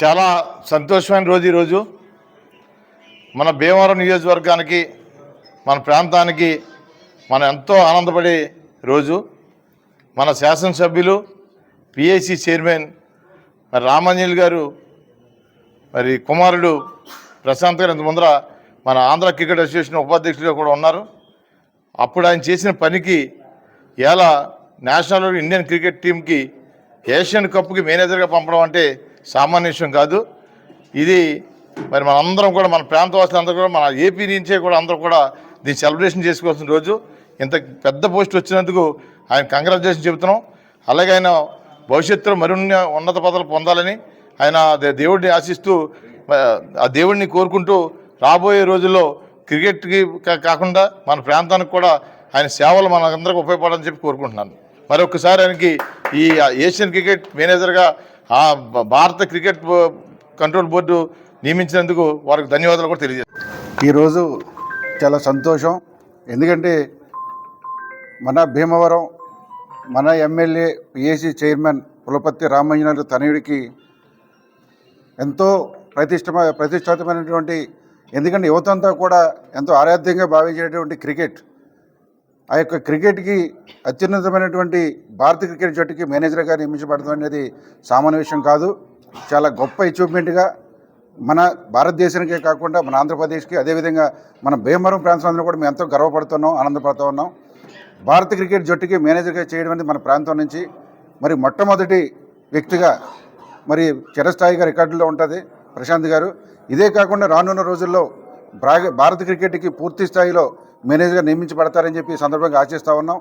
చాలా సంతోషమైన రోజు ఈరోజు. మన భీమవరం నియోజకవర్గానికి మన ప్రాంతానికి మనం ఎంతో ఆనందపడే రోజు. మన శాసనసభ్యులు పిఐసి చైర్మన్ మరి రామాంజలి గారు మరి కుమారుడు ప్రశాంత్ గారు ఇంత ముందర మన ఆంధ్ర క్రికెట్ అసోసియేషన్ ఉపాధ్యక్షులుగా కూడా ఉన్నారు. అప్పుడు ఆయన చేసిన పనికి ఎలా నేషనల్ ఇండియన్ క్రికెట్ టీంకి ఏషియన్ కప్కి మేనేజర్గా పంపడం అంటే సామాన్య విషయం కాదు. ఇది మరి మనందరం కూడా మన ప్రాంతవాసులందరూ కూడా మన ఏపీ నుంచే కూడా అందరూ కూడా దీన్ని సెలబ్రేషన్ చేసుకోవాల్సిన రోజు. ఇంత పెద్ద పోస్ట్ వచ్చినందుకు ఆయన కంగ్రాచులేషన్ చెబుతున్నాం. అలాగే ఆయన భవిష్యత్తులో మరిన్ని ఉన్నత పదవులు పొందాలని ఆయన దేవుడిని ఆశిస్తూ ఆ, దేవుడిని కోరుకుంటూ రాబోయే రోజుల్లో క్రికెట్కి కాకుండా మన ప్రాంతానికి కూడా ఆయన సేవలు మనందరికీ ఉపయోగపడాలని చెప్పి కోరుకుంటున్నాను. మరొకసారి ఆయనకి ఈ ఏషియన్ క్రికెట్ మేనేజర్గా ఆ భ- భారత క్రికెట్ కంట్రోల్ బోర్డు నియమించినందుకు వారికి ధన్యవాదాలు కూడా తెలియజేస్తాను. ఈరోజు చాలా సంతోషం. ఎందుకంటే మన భీమవరం మన MLA PAC chairman Pulapathi Ramayyanath తనయుడికి ఎంతో ప్రతిష్ట ప్రతిష్టాతమైనటువంటి ఎందుకంటే యువతంతా కూడా ఎంతో ఆరాధ్యంగా భావించేటువంటి క్రికెట్. ఆ యొక్క క్రికెట్కి అత్యున్నతమైనటువంటి భారత క్రికెట్ జట్టుకి మేనేజర్గా నియమించబడడం అనేది సామాన్య విషయం కాదు. చాలా గొప్ప అచీవ్మెంట్గా మన భారతదేశానికే కాకుండా మన ఆంధ్రప్రదేశ్కి అదేవిధంగా మన భీమవరం ప్రాంతంలో కూడా మేము ఎంతో గర్వపడుతున్నాం ఆనందపడుతూ ఉన్నాం. భారత క్రికెట్ జట్టుకి మేనేజర్గా చేయడం అనేది మన ప్రాంతం నుంచి మరి మొట్టమొదటి వ్యక్తిగా మరి చిరస్థాయిగా రికార్డులో ఉంటుంది ప్రశాంత్ గారు. ఇదే కాకుండా రానున్న రోజుల్లో భారత క్రికెట్కి పూర్తి స్థాయిలో మేనేజర్గా నియమించబడతారని చెప్పి సందర్భంగా ఆశిస్తూ ఉన్నాం.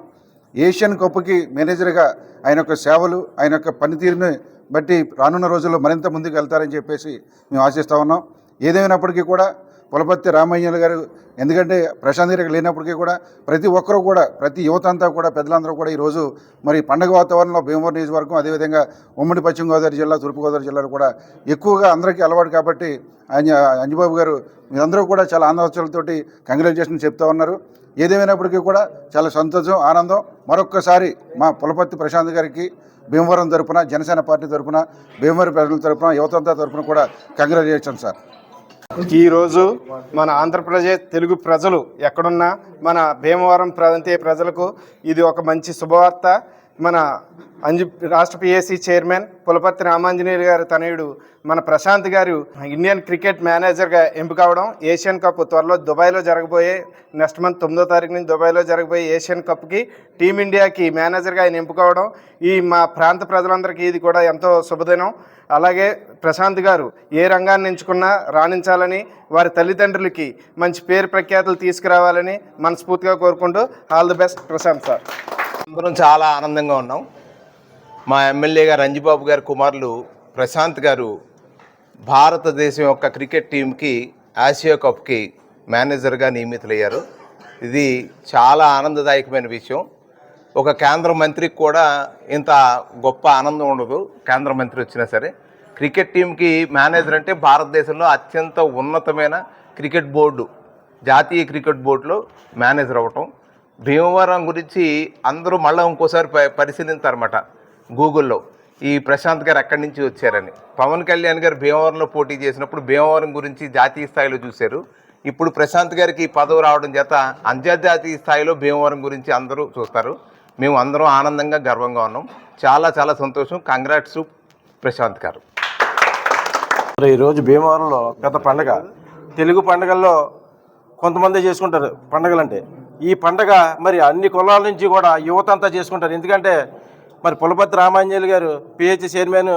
ఏషియన్ కప్కి మేనేజర్గా ఆయన యొక్క సేవలు ఆయన యొక్క పనితీరుని బట్టి రానున్న రోజుల్లో మరింత ముందుకు వెళ్తారని చెప్పేసి మేము ఆశిస్తూ ఉన్నాం. ఏదేమైనప్పటికీ కూడా పులపత్తి రామయ్యలు గారు ఎందుకంటే ప్రశాంత్ గారికి లేనప్పటికీ కూడా ప్రతి ఒక్కరూ కూడా ప్రతి యువత అంతా కూడా పెద్దలందరూ కూడా ఈరోజు మరి పండగ వాతావరణంలో భీమవరం నియోజకవర్గం అదేవిధంగా ఉమ్మడి పశ్చిమ గోదావరి జిల్లా తూర్పుగోదావరి జిల్లాలో కూడా ఎక్కువగా అందరికీ అలవాటు కాబట్టి ఆయన అంజబాబు గారు మీరందరూ కూడా చాలా ఆందోళనతోటి కంగ్రాచులేషన్ చెప్తా ఉన్నారు. ఏదేమైనప్పటికీ కూడా చాలా సంతోషం ఆనందం. మరొక్కసారి మా పులపత్తి ప్రశాంత్ గారికి భీమవరం తరపున జనసేన పార్టీ తరపున భీమవరం ప్రజల తరపున యువతంతా తరపున కూడా కంగ్రాచులేషన్ సార్. ఈరోజు మన ఆంధ్రప్రదేశ్ తెలుగు ప్రజలు ఎక్కడున్నా మన భీమవరం ప్రాంతీయ ప్రజలకు ఇది ఒక మంచి శుభవార్త. మన అంజు రాష్ట్ర పిఎస్సి చైర్మన్ పులపర్తి రామాంజనేయులు గారు తనయుడు మన ప్రశాంత్ గారు ఇండియన్ క్రికెట్ మేనేజర్గా ఎంపిక అవడం ఏషియన్ కప్ త్వరలో దుబాయ్లో జరగబోయే నెక్స్ట్ మంత్ తొమ్మిదో తారీఖు నుంచి దుబాయ్లో జరగబోయే ఏషియన్ కప్కి టీమిండియాకి మేనేజర్గా ఆయన ఎంపిక అవడం ఈ మా ప్రాంత ప్రజలందరికీ ఇది కూడా ఎంతో శుభదినం. అలాగే ప్రశాంత్ గారు ఏ రంగాన్ని ఎంచుకున్నా రాణించాలని వారి తల్లిదండ్రులకి మంచి పేరు ప్రఖ్యాతులు తీసుకురావాలని మనస్ఫూర్తిగా కోరుకుంటూ all the best Prashanth sir. అందరం చాలా ఆనందంగా ఉన్నాం. మా ఎమ్మెల్యే గారు గారి కుమారులు ప్రశాంత్ గారు భారతదేశం యొక్క క్రికెట్ టీంకి ఆసియా కప్కి మేనేజర్గా నియమితులయ్యారు. ఇది చాలా ఆనందదాయకమైన విషయం. ఒక కేంద్ర మంత్రికి కూడా ఇంత గొప్ప ఆనందం ఉండదు కేంద్ర మంత్రి వచ్చినా సరే. క్రికెట్ టీంకి మేనేజర్ అంటే భారతదేశంలో అత్యంత ఉన్నతమైన క్రికెట్ బోర్డు జాతీయ క్రికెట్ బోర్డులో మేనేజర్ అవ్వటం. భీమవరం గురించి అందరూ మళ్ళీ ఇంకోసారి పరిశీలించారన్నమాట గూగుల్లో. ఈ ప్రశాంత్ గారు ఎక్కడి నుంచి వచ్చారని. పవన్ కళ్యాణ్ గారు భీమవరంలో పోటీ చేసినప్పుడు భీమవరం గురించి జాతీయ స్థాయిలో చూశారు. ఇప్పుడు ప్రశాంత్ గారికి ఈ పదవి రావడం చేత అంతర్జాతీయ స్థాయిలో భీమవరం గురించి అందరూ చూస్తారు. మేము అందరం ఆనందంగా గర్వంగా ఉన్నాం. చాలా చాలా సంతోషం. కంగ్రాట్స్ ప్రశాంత్ గారు. ఈరోజు భీమవరంలో గత పండగ. తెలుగు పండగల్లో కొంతమంది చేసుకుంటారు పండగలంటే. ఈ పండగ మరి అన్ని కులాల నుంచి కూడా యువత అంతా చేసుకుంటారు. ఎందుకంటే మరి పులపతి రామాంజలి గారు పిహెచ్ చైర్మన్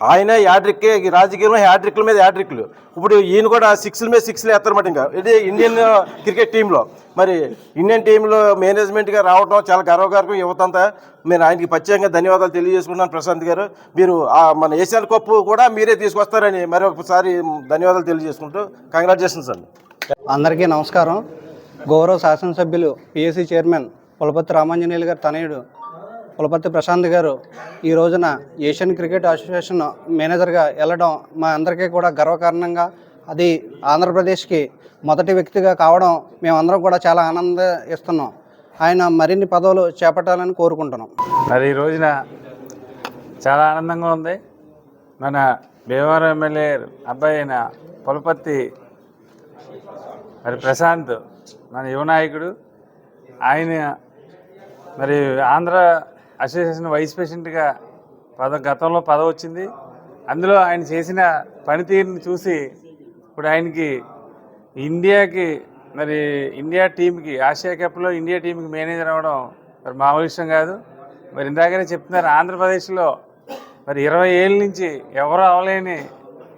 ఆయన యాడ్రిక్ రాజకీయంలో యాడ్రిక్ల మీద యాడ్రిక్లు ఇప్పుడు ఈయన కూడా సిక్స్ల మీద సిక్స్లు వేస్తారన్నమాట ఇంకా. ఇది ఇండియన్ క్రికెట్ టీంలో. మరి ఇండియన్ టీంలో మేనేజ్మెంట్గా రావడం చాలా గర్వకారకం యువతంతా నేను ఆయనకి ప్రత్యేకంగా ధన్యవాదాలు తెలియజేసుకుంటున్నాను ప్రశాంత్ గారు. మీరు మన ఏషియన్ కప్ కూడా మీరే తీసుకొస్తారని మరొకసారి ధన్యవాదాలు తెలియజేసుకుంటూ కంగ్రాచులేషన్స్ అండి. అందరికీ నమస్కారం. గౌరవ శాసనసభ్యులు పిఎస్సి చైర్మన్ పులపతి రామాంజనేయులు గారు తనయుడు పులపతి ప్రశాంత్ గారు ఈ రోజున ఏషియన్ క్రికెట్ అసోసియేషన్ మేనేజర్గా వెళ్ళడం మా అందరికీ కూడా గర్వకారణంగా అది ఆంధ్రప్రదేశ్కి మొదటి వ్యక్తిగా కావడం మేమందరం కూడా చాలా ఆనంద ఇస్తున్నాం ఆయన మరిన్ని పదవులు చేపట్టాలని కోరుకుంటున్నాం. మరి ఈ రోజున చాలా ఆనందంగా ఉంది. మన భీమవరం ఎమ్మెల్యే అబ్బాయి అయిన పులపత్తి మరి ప్రశాంత్ మన యువనాయకుడు ఆయన మరి ఆంధ్ర అసోసియేషన్ వైస్ ప్రెసిడెంట్గా పద గతంలో పదవి వచ్చింది. అందులో ఆయన చేసిన పనితీరుని చూసి ఇప్పుడు ఆయనకి ఇండియాకి మరి ఇండియా టీంకి ఆసియా కప్లో ఇండియా టీంకి మేనేజర్ అవ్వడం మరి మామూలు విషయం కాదు. మరి ఇందాకనే చెప్తున్నారు ఆంధ్రప్రదేశ్లో మరి ఇరవై ఏళ్ళ నుంచి ఎవరు అవలేని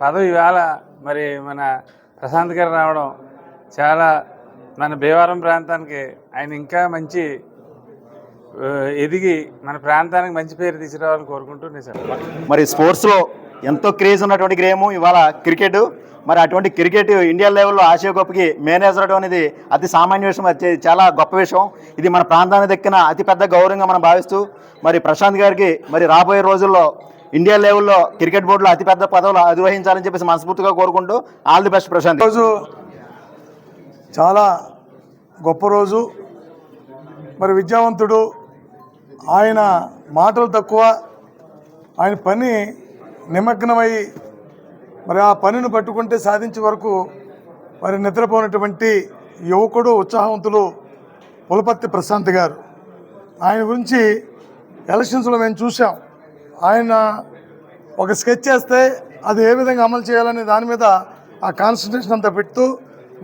పదవి ఇవాళ మరి మన ప్రశాంత్ గారు రావడం చాలా మన భీమవరం ప్రాంతానికి ఆయన ఇంకా మంచి ఎదిగి మన ప్రాంతానికి మంచి పేరు తీసుకురావాలని కోరుకుంటూ నేను సెలవు. మరి స్పోర్ట్స్లో ఎంతో క్రేజ్ ఉన్నటువంటి గేమ్ ఇవాళ క్రికెట్. మరి అటువంటి క్రికెట్ ఇండియా లెవెల్లో ఆసియా కప్కి మేనేజర్ అవడం అనేది అతి సామాన్య విషయం అది చాలా గొప్ప విషయం. ఇది మన ప్రాంతానికి దక్కిన అతిపెద్ద గౌరవంగా మనం భావిస్తూ మరి ప్రశాంత్ గారికి మరి రాబోయే రోజుల్లో ఇండియా లెవెల్లో క్రికెట్ బోర్డులో అతిపెద్ద పదవులు అధిరోహించాలని చెప్పేసి మనస్ఫూర్తిగా కోరుకుంటూ ఆల్ ది బెస్ట్ ప్రశాంత్. రోజు చాలా గొప్ప రోజు. మరి విద్యావంతుడు ఆయన మాటలు తక్కువ ఆయన పని నిమగ్నమై మరి ఆ పనిని పట్టుకుంటే సాధించే వరకు మరి నిద్రపోయినటువంటి యువకుడు ఉత్సాహవంతులు పులపత్తి ప్రశాంత్ గారు. ఆయన గురించి ఎలక్షన్స్లో మేము చూసాం ఆయన ఒక స్కెచ్ చేస్తే అది ఏ విధంగా అమలు చేయాలనే దాని మీద ఆ కాన్సన్ట్రేషన్ అంతా పెడుతూ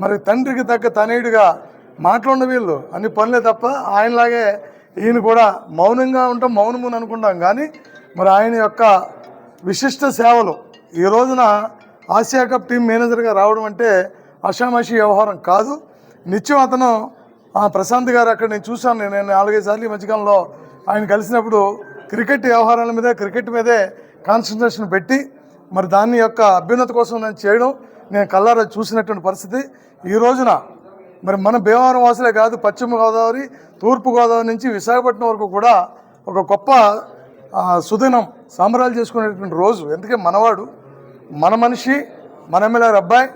మరి తండ్రికి తగ్గ తనయుడిగా మాట్లాడిన వీళ్ళు అన్ని పనులే తప్ప ఆయనలాగే ఈయన కూడా మౌనంగా ఉంటాం మౌనముని అనుకుంటాం. కానీ మరి ఆయన యొక్క విశిష్ట సేవలు ఈ రోజున ఆసియా కప్ టీం మేనేజర్గా రావడం అంటే అషామాషి వ్యవహారం కాదు. నిత్యం అతను ఆ ప్రశాంత్ గారు అక్కడ నేను చూశాను నేను నాలుగైదు సార్లు ఈ మధ్యకాలంలో ఆయన కలిసినప్పుడు క్రికెట్ వ్యవహారాల మీద క్రికెట్ మీదే కాన్సన్ట్రేషన్ పెట్టి మరి దాని యొక్క అభ్యున్నత కోసం నేను చేయడం నేను కళ్ళారా చూసినటువంటి పరిస్థితి. ఈ రోజున మరి మన భీమవరం వాసులే కాదు పశ్చిమ గోదావరి తూర్పు గోదావరి నుంచి విశాఖపట్నం వరకు కూడా ఒక గొప్ప సుదినం సంబరాలు చేసుకునేటువంటి రోజు. ఎందుకే మనవాడు మన మనిషి మన ఎమ్మెల్యే అబ్బాయి.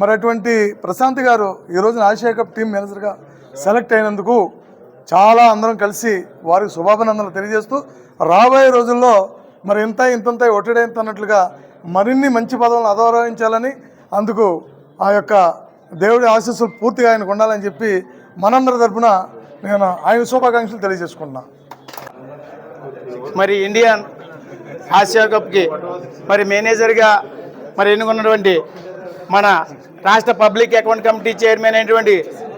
మరి అటువంటి ప్రశాంత్ గారు ఈ రోజున ఆసియా కప్ టీం మేనేజర్గా సెలెక్ట్ అయినందుకు చాలా అందరం కలిసి వారికి శుభాభినందనలు తెలియజేస్తూ రాబోయే రోజుల్లో మరి ఇంత ఇంతంత ఒట్టడేంత అన్నట్లుగా మరిన్ని మంచి పదవులను అదౌరవించాలని అందుకు ఆ యొక్క దేవుడి ఆశీస్సులు పూర్తిగా ఆయనకు ఉండాలని చెప్పి మనందరి తరఫున నేను ఆయన శుభాకాంక్షలు తెలియజేసుకుంటున్నాను మరి ఇండియన్ ఆసియా కప్కి మరి మేనేజర్గా మరి ఎన్నుకున్నటువంటి మన రాష్ట్ర పబ్లిక్ అకౌంట్ కమిటీ చైర్మన్ అయినటువంటి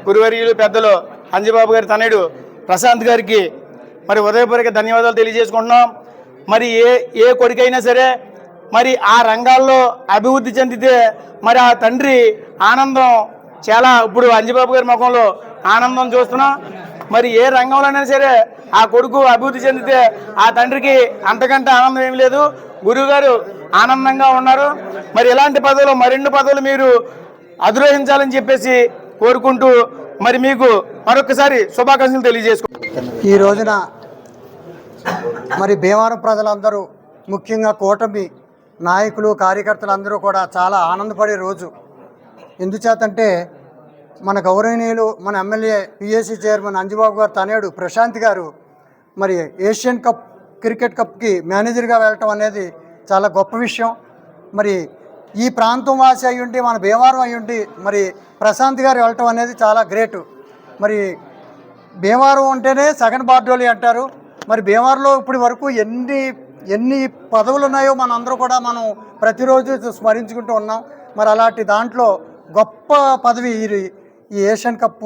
గురువర్యులు పెద్దలు అంజబాబు గారి తనయుడు ప్రశాంత్ గారికి మరి ఉదయపూర్వక ధన్యవాదాలు తెలియజేసుకుంటున్నాం. మరి ఏ ఏ కొడుకైనా సరే మరి ఆ రంగాల్లో అభివృద్ధి చెందితే మరి ఆ తండ్రి ఆనందం చాలా. ఇప్పుడు అంజబాబు గారి ముఖంలో ఆనందం చూస్తున్నాం. మరి ఏ రంగంలోనైనా సరే ఆ కొడుకు అభివృద్ధి చెందితే ఆ తండ్రికి అంతకంటే ఆనందం ఏమి లేదు. గురువుగారు ఆనందంగా ఉన్నారు. మరి ఇలాంటి పదవులు మరిన్ని పదవులు మీరు అధిరోహించాలని చెప్పేసి కోరుకుంటూ మరి మీకు మరొకసారి శుభాకాంక్షలు తెలియజేసుకుంటున్నాను. ఈ రోజున మరి భీమవరం ప్రజలందరూ ముఖ్యంగా కూటమి నాయకులు కార్యకర్తలు అందరూ కూడా చాలా ఆనందపడే రోజు. ఎందుచేతంటే మన గౌరవనీయులు మన ఎమ్మెల్యే పిఎస్సి చైర్మన్ అంజబాబు గారు తనేడు ప్రశాంత్ గారు మరి ఏషియన్ కప్ క్రికెట్ కప్కి మేనేజర్గా వెళ్ళటం అనేది చాలా గొప్ప విషయం. మరి ఈ ప్రాంతం వాసి అయ్యుండి మన భీమవరం అయ్యుండి మరి ప్రశాంత్ గారు వెళ్ళటం అనేది చాలా గ్రేటు. మరి భీమవరం ఉంటేనే సగన్ బార్డోలి అంటారు. మరి భీమవరంలో ఇప్పటి వరకు ఎన్ని ఎన్ని పదవులు ఉన్నాయో మన అందరూ కూడా మనం ప్రతిరోజు స్మరించుకుంటూ ఉన్నాం. మరి అలాంటి దాంట్లో గొప్ప పదవి ఈ ఈ ఏషియన్ కప్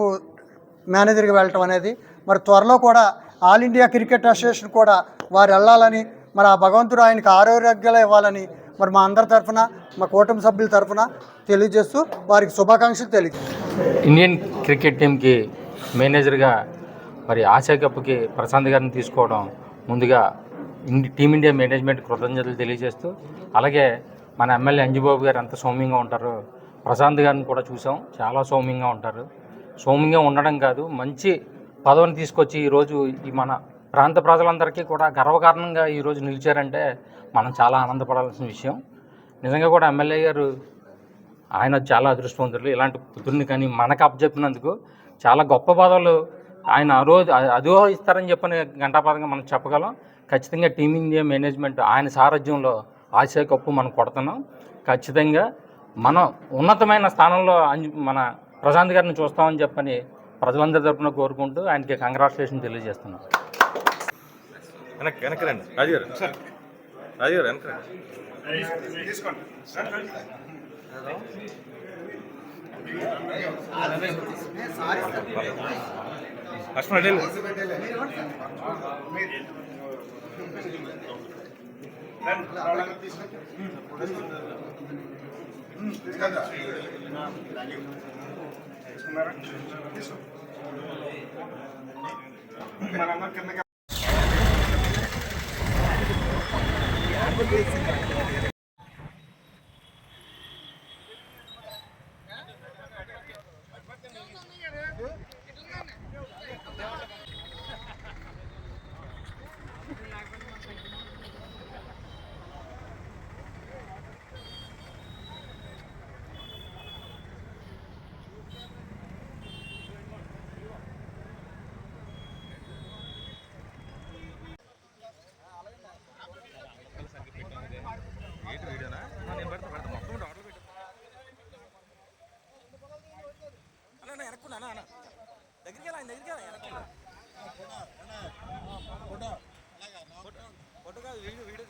మేనేజర్గా వెళ్ళటం అనేది మరి త్వరలో కూడా ఆల్ ఇండియా క్రికెట్ అసోసియేషన్ కూడా వారు వెళ్ళాలని మరి ఆ భగవంతుడు ఆయనకి ఆరోగ్యాలు ఇవ్వాలని మరి మా అందరి తరఫున మా కూటమి సభ్యుల తరఫున తెలియజేస్తూ వారికి శుభాకాంక్షలు తెలియ ఇండియన్ క్రికెట్ టీంకి మేనేజర్గా మరి ఆసియా కప్కి ప్రశాంత్ గారిని తీసుకోవడం ముందుగా టీమిండియా మేనేజ్మెంట్ కృతజ్ఞతలు తెలియజేస్తూ అలాగే మన ఎమ్మెల్యే అంజుబాబు గారు ఎంత సౌమ్యంగా ఉంటారో ప్రశాంత్ గారిని కూడా చూసాం. చాలా సౌమ్యంగా ఉంటారు. సౌమ్యంగా ఉండడం కాదు మంచి పదవిని తీసుకొచ్చి ఈరోజు ఈ మన ప్రాంత ప్రజలందరికీ కూడా గర్వకారణంగా ఈరోజు నిలిచారంటే మనం చాలా ఆనందపడాల్సిన విషయం. నిజంగా కూడా ఎమ్మెల్యే గారు ఆయన చాలా అదృష్టవంతులు. ఇలాంటి పుత్రుని కానీ మనకు అప్పచెప్పినందుకు చాలా గొప్ప పదవులు ఆయన ఆ రోజు అధిరోహిస్తారని చెప్పని గంటాపదంగా మనం చెప్పగలం. ఖచ్చితంగా టీమిండియా మేనేజ్మెంట్ ఆయన సారథ్యంలో ఆసియా కప్పు మనం కొడుతున్నాం. ఖచ్చితంగా మనం ఉన్నతమైన స్థానంలో మన ప్రశాంత్ గారిని చూస్తామని చెప్పని ప్రజలందరి తరపున కోరుకుంటూ ఆయనకి కంగ్రాచులేషన్ తెలియజేస్తున్నాం. వెనక్కి వెనక్కి రండి. రాజు గారు రాజు గారు వెనక్కి రండి లక్ష్మణ్ అడ్డేలు. ఏంటి இருக்காது வீடு வீடு